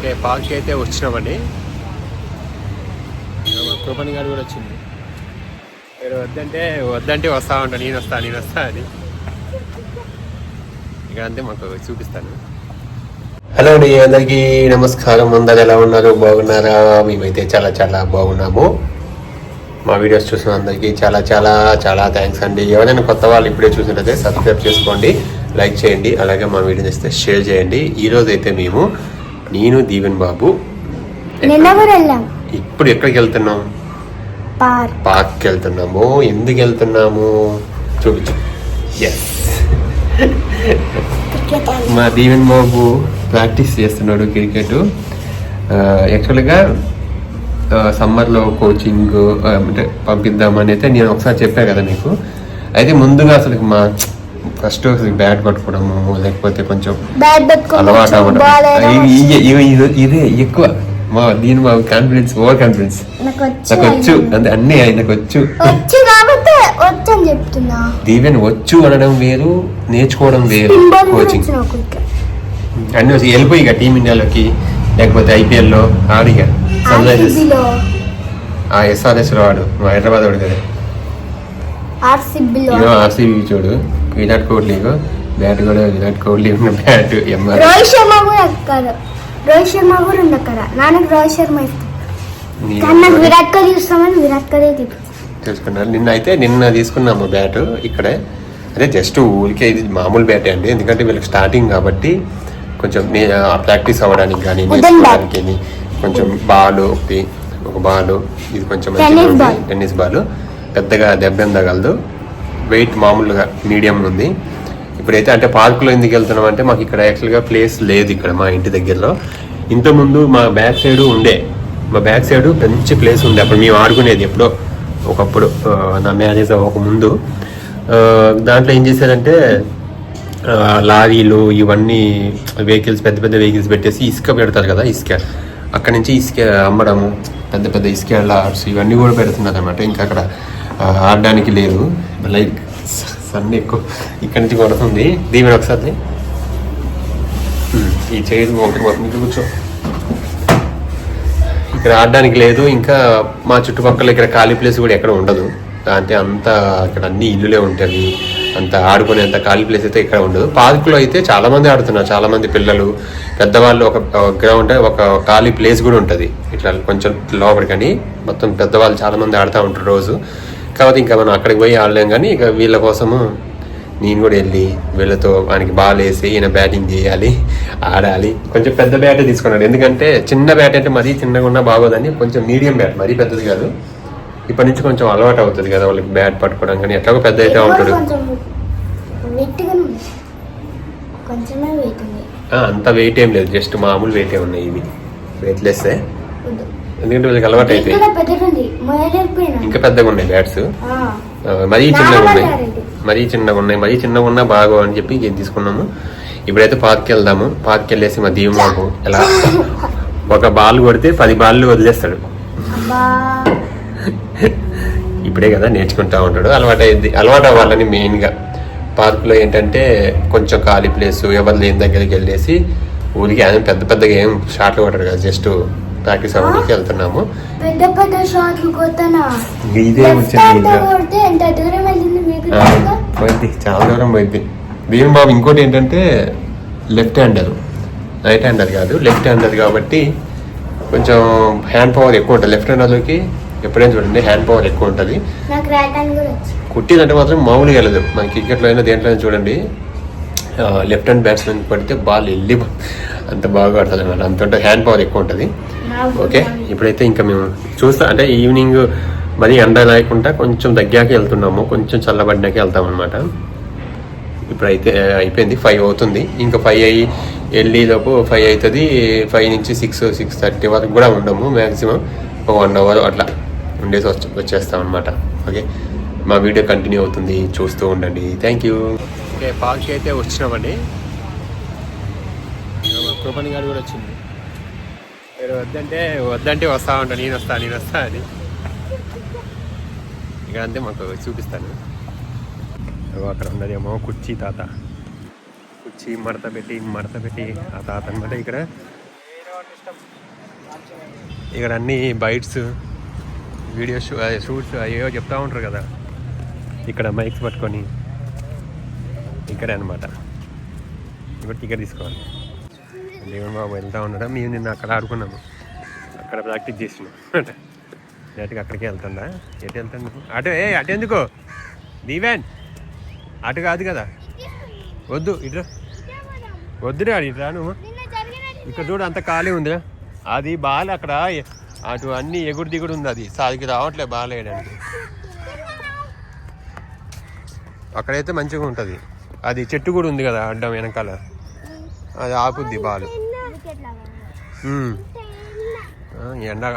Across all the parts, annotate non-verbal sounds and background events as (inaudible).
Okay park అయితే వచ్చినామండి. కృపణి గారు కూడా వచ్చింది మీరు వద్దంటే వద్దంటే వస్తా ఉంటా నేను వస్తా నేను వస్తా అని. ఇక్కడ అంతే మాకు చూపిస్తాను. హలో అండి అందరికీ నమస్కారం. అందరు ఎలా ఉన్నారు? బాగున్నారా? మేమైతే చాలా చాలా బాగున్నాము. మా వీడియోస్ చూసిన అందరికీ చాలా చాలా చాలా థ్యాంక్స్ అండి. ఎవరైనా కొత్త వాళ్ళు ఇప్పుడే చూసినట్టయితే సబ్స్క్రైబ్ చేసుకోండి లైక్ చేయండి అలాగే మా వీడియో నచ్చితే షేర్ చేయండి. ఈరోజు అయితే మేము నేను దీవెన్ బాబు. ఇప్పుడు ఎక్కడికి వెళ్తున్నాం పార్క్. వెళ్తున్నాము ఎందుకు వెళ్తున్నాము చూపించు ఎస్ మా దీవెన్ బాబు ప్రాక్టీస్ చేస్తున్నాడు క్రికెట్. యాక్చువల్గా సమ్మర్లో కోచింగ్ అంటే పంపిద్దామని అయితే నేను ఒకసారి చెప్పా కదా నీకు అయితే ముందుగా అసలు మా ఫస్ట్ బ్యాట్ పట్టుకోవడము లేకపోతే కొంచెం అలవాటు అవ్వడం. ఇదే ఎక్కువ. మా దీని మా కాన్ఫిడెన్స్ ఓవర్ కాన్ఫిడెన్స్ నాకు వచ్చు అంటే అన్ని ఆయనకు వచ్చు దీవెన్ వచ్చు అనడం వేరు నేర్చుకోవడం వేరు కోచింగ్ అన్ని వచ్చి వెళ్ళిపోయి ఇక టీమిండియాలోకి లేకపోతే ఐపీఎల్లో ఆడిగా సన్ రైజర్స్ ఆ ఎస్ఆర్ఎస్లో ఆడు హైదరాబాద్ వాడు కదా. ఆర్సీబీ చూడు. విరాట్ కోహ్లీ బ్యాట్ కూడా విరాట్ కోహ్లీ ఉన్న బ్యాట్ ఎంఆర్ రోహిత్ శర్మ కూడా అక్కడ రోహిత్ శర్మ కూడా ఉంది అక్కడ నాన్నకు రోహిత్ శర్మ నాకు విరాట్ కోహ్లీ ఇస్తామని విరాట్ కోహ్లీ తిప్పింది తెలుసుకున్నారు నిన్న అయితే నిన్న తీసుకున్నాము బ్యాట్ ఇక్కడే అదే జస్ట్ ఊరికే ఇది మామూలు బ్యాటే అండి ఎందుకంటే వీళ్ళకి స్టార్టింగ్ కాబట్టి కొంచెం ప్రాక్టీస్ అవ్వడానికి కానీ. నేర్చుకోవడానికి కొంచెం బాల్ ఒకటి ఒక బాల్ ఇది కొంచెం. టెన్నిస్ బాల్ పెద్దగా దెబ్బ తగలదు. వెయిట్ మామూలుగా మీడియం ఉంది. ఇప్పుడైతే అంటే పార్కులో ఎందుకు వెళ్తున్నాం అంటే మాకు ఇక్కడ యాక్చువల్గా ప్లేస్ లేదు ఇక్కడ మా ఇంటి దగ్గరలో. ఇంతకుముందు మా బ్యాక్ సైడ్ ఉండే. మా బ్యాక్ సైడ్ మంచి ప్లేస్ ఉండే. అప్పుడు మేము ఆడుకునేది ఎప్పుడో ఒకప్పుడు నా మ్యారేజ్ ఒక ముందు. దాంట్లో ఏం చేశారంటే లారీలు ఇవన్నీ వెహికల్స్ పెద్ద పెద్ద వెహికల్స్ పెట్టేసి ఇసుక పెడతారు కదా ఇసుక. అక్కడ నుంచి ఇసుక అమ్మడము పెద్ద పెద్ద ఇసుక లాడ్స్ ఇవన్నీ కూడా పెడుతున్నారు అనమాట ఇంకా అక్కడ ఆడడానికి లేదు. లైక్ సన్ ఎక్కువ ఇక్కడ నుంచి కొడుతుంది. దీవెన ఒకసారి ఈ చేతి ఒకటి మొత్తం కూర్చో. ఇక్కడ ఆడడానికి లేదు. ఇంకా మా చుట్టుపక్కల ఇక్కడ ఖాళీ ప్లేస్ కూడా ఎక్కడ ఉండదు. అంటే అంత ఇక్కడ అన్ని ఇల్లులే ఉంటాయి. అంత ఆడుకునే అంత ఖాళీ ప్లేస్ అయితే ఇక్కడ ఉండదు. పార్కులో అయితే చాలామంది ఆడుతున్నారు. చాలామంది పిల్లలు పెద్దవాళ్ళు ఒక గ్రౌండ్ ఒక ఖాళీ ప్లేస్ కూడా ఉంటుంది. ఇట్లా కొంచెం లోపలి కానీ మొత్తం పెద్దవాళ్ళు చాలామంది ఆడుతూ ఉంటారు రోజు. కాబట్టి ఇంకా మనం అక్కడికి పోయి ఆడలేం కానీ ఇక వీళ్ళ కోసము నేను కూడా వెళ్ళి వీళ్ళతో వానికి బాల్ వేసి ఈయన బ్యాటింగ్ చేయాలి ఆడాలి. కొంచెం పెద్ద బ్యాటే తీసుకున్నాడు. ఎందుకంటే చిన్న బ్యాట్ అంటే మరీ చిన్నగా ఉన్నా బాగోదని కొంచెం మీడియం బ్యాట్ మరీ పెద్దది కాదు. ఇప్పటి నుంచి కొంచెం అలవాటు అవుతుంది కదా వాళ్ళకి బ్యాట్ పట్టుకోవడం కానీ ఎట్లాగో పెద్ద అయితే ఉంటాడు. అంత వెయిట్ ఏం లేదు. జస్ట్ మామూలు వెయిటే ఉన్నాయి ఇవి. వెయిట్లెస్ వద్దు. ఎందుకంటే వీళ్ళకి అలవాటు అయిపోయింది. ఇంకా పెద్దగా ఉన్నాయి బ్యాట్స్. మరీ చిన్నగా ఉన్నాయి. మరీ చిన్నగా ఉన్నాయి మరీ చిన్నగా ఉన్నా బాగో అని చెప్పి తీసుకున్నాము. ఇప్పుడైతే పార్క్కి వెళ్దాము పార్క్కి వెళ్ళేసి మా దీవు మాకు ఎలా (laughs) ఒక బాల్ కొడితే పది బాళ్ళు వదిలేస్తాడు. (laughs) ఇప్పుడే కదా నేర్చుకుంటా ఉంటాడు. అలవాటు అయింది అలవాటు అవ్వాలని మెయిన్గా. పార్కులో ఏంటంటే కొంచెం ఖాళీ ప్లేస్ ఎవరు లేని దగ్గరికి వెళ్ళేసి ఊరికి ఆయన పెద్ద పెద్దగా ఏం షాట్లు కొట్టాడు కదా జస్ట్ ప్రాక్టీస్ అవ్వడానికి వెళ్తున్నాము. పెద్ద పెద్ద షాట్లు కొత్తనా? ఇదే కొడితే ఎంత దూరం వెళ్ళింది మీకు? పోయింది. చాలా దూరం పోయింది. దీని బాబు ఇంకోటి ఏంటంటే లెఫ్ట్ హ్యాండర్ రైట్ హ్యాండర్ కాదు లెఫ్ట్ హ్యాండర్ కాబట్టి కొంచెం హ్యాండ్ పవర్ ఎక్కువ ఉంటుంది. లెఫ్ట్ హ్యాండర్లోకి ఎప్పుడైనా చూడండి హ్యాండ్ పవర్ ఎక్కువ ఉంటుంది. కుట్టిందంటే మాత్రం మామూలుగా వెళ్ళదు. మన క్రికెట్లో అయినా దేంట్లో చూడండి. లెఫ్ట్ హ్యాండ్ బ్యాట్స్మెన్ పడితే బాల్ వెళ్ళి అంత బాగా ఆడుతుంది అనమాట అంత హ్యాండ్ పవర్ ఎక్కువ ఉంటుంది. ఓకే ఇప్పుడైతే ఇంకా మేము చూస్తా అంటే ఈవినింగ్ మరీ ఎండ లేకుండా కొంచెం తగ్గాక వెళ్తున్నాము. కొంచెం చల్లబడినాక వెళ్తాం అనమాట ఇప్పుడైతే అయిపోయింది. ఫైవ్ అవుతుంది. ఇంకా ఫైవ్ అయ్యి వెళ్ళేలోపు ఫైవ్ అవుతుంది. ఫైవ్ నుంచి సిక్స్ సిక్స్ థర్టీ వరకు కూడా ఉండము మ్యాక్సిమం ఒక వన్ అవర్ అట్లా ఉండేసి వచ్చి వచ్చేస్తాం అనమాట ఓకే మా వీడియో కంటిన్యూ అవుతుంది. చూస్తూ ఉండండి. Thank you. ఓకే పార్క్ అయితే వచ్చినామండి. కృపణి గారు కూడా వచ్చింది. మీరు వద్దంటే వద్దంటే వస్తా ఉంటా నేను వస్తా నేను వస్తా అని. ఇక్కడ అంతే మాకు చూపిస్తాను. అక్కడ ఉన్నదేమో కుర్చీ తాత. కుర్చీ మడత పెట్టి మడత పెట్టి ఆ తాత అనమాట ఇక్కడ. ఇక్కడ అన్ని బైట్స్ వీడియో షూ షూట్స్ అయ్యో చెప్తా ఉంటారు కదా. ఇక్కడ మైక్స్ పట్టుకొని ఇక్కడే అనమాట ఇప్పుడు టికెట్ తీసుకోవాలి. దేవుని బాబు వెళ్తా ఉన్నాడా మేము నిన్న అక్కడ ఆడుకున్నాము. అక్కడ ప్రాక్టీస్ చేసినాం. డైరెక్ట్గా అక్కడికి వెళ్తుందా? ఎటు వెళ్తాను? అటు ఏ అటు ఎందుకో? దీవెన్ అటు కాదు కదా. వద్దు ఇటు వద్దురా ఇటు రా నువ్వు. ఇక్కడ చూడు అంత ఖాళీ ఉందిరా. అది బాల్ అక్కడ అటు అన్ని ఎగుడు దిగుడు ఉంది అది. సాదికి రావట్లేదు బాల్ వేయడానికి. అక్కడైతే మంచిగా ఉంటుంది. అది చెట్టు కూడా ఉంది కదా అడ్డం వెనకాల. అది ఆకుద్ది బాలు వికెట్ లాగా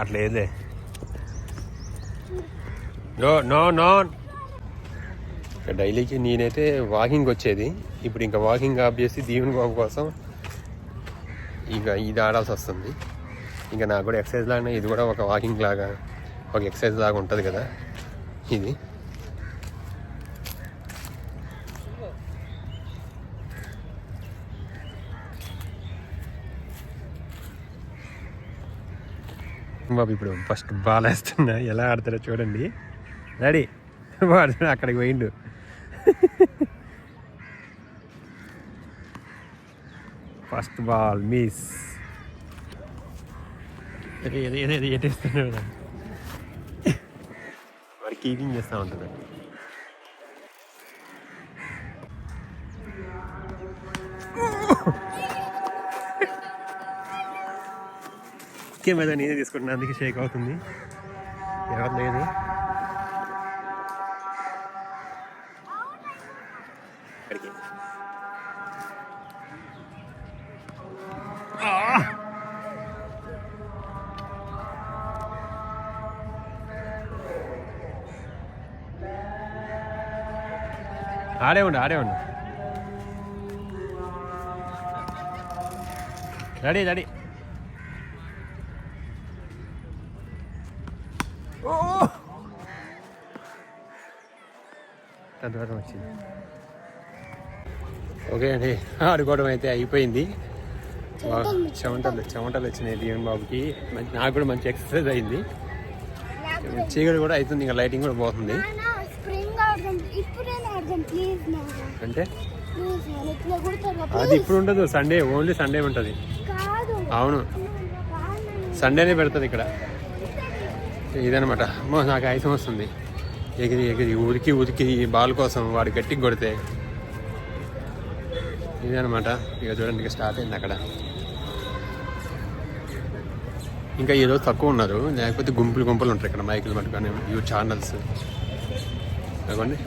అట్లా ఏదే నో నో నో. డైలీకి నేనైతే వాకింగ్ వచ్చేది. ఇప్పుడు ఇంకా వాకింగ్ ఆఫ్ చేసి దీవెన్ బాబు కోసం ఇక ఇది ఆడాల్సి వస్తుంది. ఇంకా నాకు కూడా ఎక్సర్సైజ్ లాగానే ఇది కూడా ఒక వాకింగ్ లాగా ఒక ఎక్సర్సైజ్ లాగా ఉంటుంది కదా. ఇది. బాబు ఇప్పుడు ఫస్ట్ బాల్ వేస్తున్నా ఎలా ఆడతారో చూడండి రెడీ వాడు అక్కడికి పోయిండు ఫస్ట్ బాల్ మిస్ ఎటేస్తున్నాడు వాడు కీపింగ్ చేస్తూ ముఖ్యం ఏదో నేనే తీసుకుంటున్నా అందుకే షేక్ అవుతుంది. ఎవరు లేదు ఆడే ఉండు ఆడే ఉండు. Ready ready. దూరం వచ్చింది ఓకే అండి ఆడుకోవడం అయితే అయిపోయింది. చెమటలు చెమటలు వచ్చినాయి దీవెన్ బాబుకి. మంచి నాకు కూడా మంచి ఎక్సర్సైజ్ అయింది. చీకటి కూడా అవుతుంది ఇంకా లైటింగ్ కూడా పోతుంది. అంటే? అది ఇప్పుడు ఉండదు సండే ఓన్లీ సండే ఉంటుంది. అవును. సండేనే పెడుతుంది ఇక్కడ. ఇదనమాట అమ్మో నాకు ఆయుసం వస్తుంది. ఎగిరి ఎగిరి ఉరికి ఉరికి బాల్ కోసం వాడు గట్టికి కొడితే. ఇదనమాట ఇక చూడండి ఇక స్టార్ట్ అయింది అక్కడ. ఇంకా ఈరోజు తక్కువ ఉన్నారు. లేకపోతే గుంపులు గుంపులు ఉంటారు ఇక్కడ మైకులు పట్టుకొని యూ ఛానల్స్ అవ్వండి